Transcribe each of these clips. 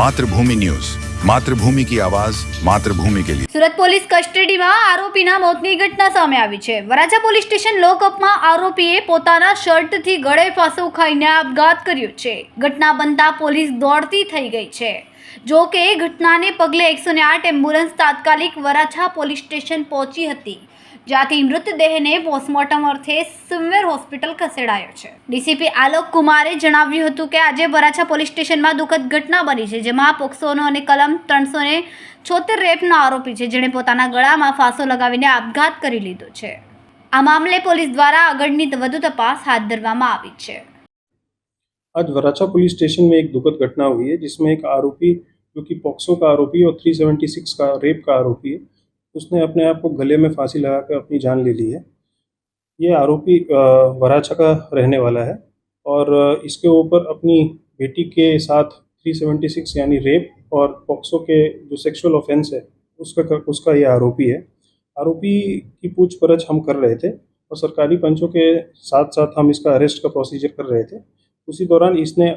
Mathrubhumi news. Mathrubhumi કી આવાજ, માતૃભૂમિ કે લિયે સુરત પોલીસ કસ્ટડીમાં આરોપીના મોતની ઘટના સામે આવી છે. વરાછા પોલીસ સ્ટેશન લોકઅપમાં આરોપીએ પોતાના શર્ટથી ગળે ફાંસો ખાઈને આપઘાત કર્યો છે. ઘટના બનતા પોલીસ દોડતી થઈ ગઈ છે. જો કે ઘટનાને પગલે એકસો ને આઠ એમ્બ્યુલન્સ તાત્કાલિક વરાછા પોલીસ સ્ટેશન પહોંચી હતી, જ્યાંથી મૃતદેહને પોસ્ટમોર્ટમ અર્થે સુમેર હોસ્પિટલ ખસેડાયો છે. ડીસીપી આલોક કુમારે જણાવ્યું હતું કે આજે વરાછા પોલીસ સ્ટેશનમાં દુઃખદ ઘટના બની છે, જેમાં પોક્સોનો અને કલમ ત્રણસો ને છોતેર રેપનો આરોપી છે, જેણે પોતાના ગળામાં ફાંસો લગાવીને આપઘાત કરી લીધો છે. આ મામલે પોલીસ દ્વારા આગળની વધુ તપાસ હાથ ધરવામાં આવી છે. आज वराछा पुलिस स्टेशन में एक दुखद घटना हुई है, जिसमें एक आरोपी, जो कि पॉक्सो का आरोपी और 376 का रेप का आरोपी है, उसने अपने आप को गले में फांसी लगाकर अपनी जान ले ली है। ये आरोपी वराछा का रहने वाला है और इसके ऊपर अपनी बेटी के साथ 376 यानी रेप और पॉक्सो के जो सेक्सुअल ऑफेंस है, उसका उसका ये आरोपी है। आरोपी की पूछपरछ हम कर रहे थे और सरकारी पंचों के साथ साथ हम इसका अरेस्ट का प्रोसीजर कर रहे थे। उसी दौरान इसने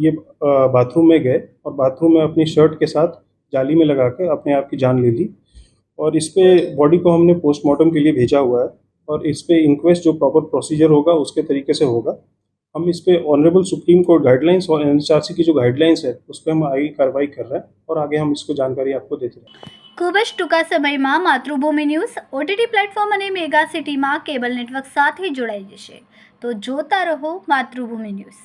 ये बाथरूम में गए और बाथरूम में अपनी शर्ट के साथ जाली में लगा के अपने आप की जान ले ली और इस पर बॉडी को हमने पोस्टमार्टम के लिए भेजा हुआ है और इस पर इंक्वेस्ट जो प्रॉपर प्रोसीजर होगा उसके तरीके से होगा। हम इस पे ऑनरेबल सुप्रीम कोर्ट गाइडलाइंस और एन की जो गाइडलाइंस है उस पर हम आगे कार्रवाई कर रहे हैं और आगे हम इसको जानकारी आपको देते रहेंगे ખૂબ જ ટૂંકા સમયમાં માતૃભૂમિ ન્યૂઝ ઓટીટી પ્લેટફોર્મ અને મેગા સિટીમાં કેબલ નેટવર્ક સાથે જોડાઈ જશે તો જોતા રહો માતૃભૂમિ ન્યૂઝ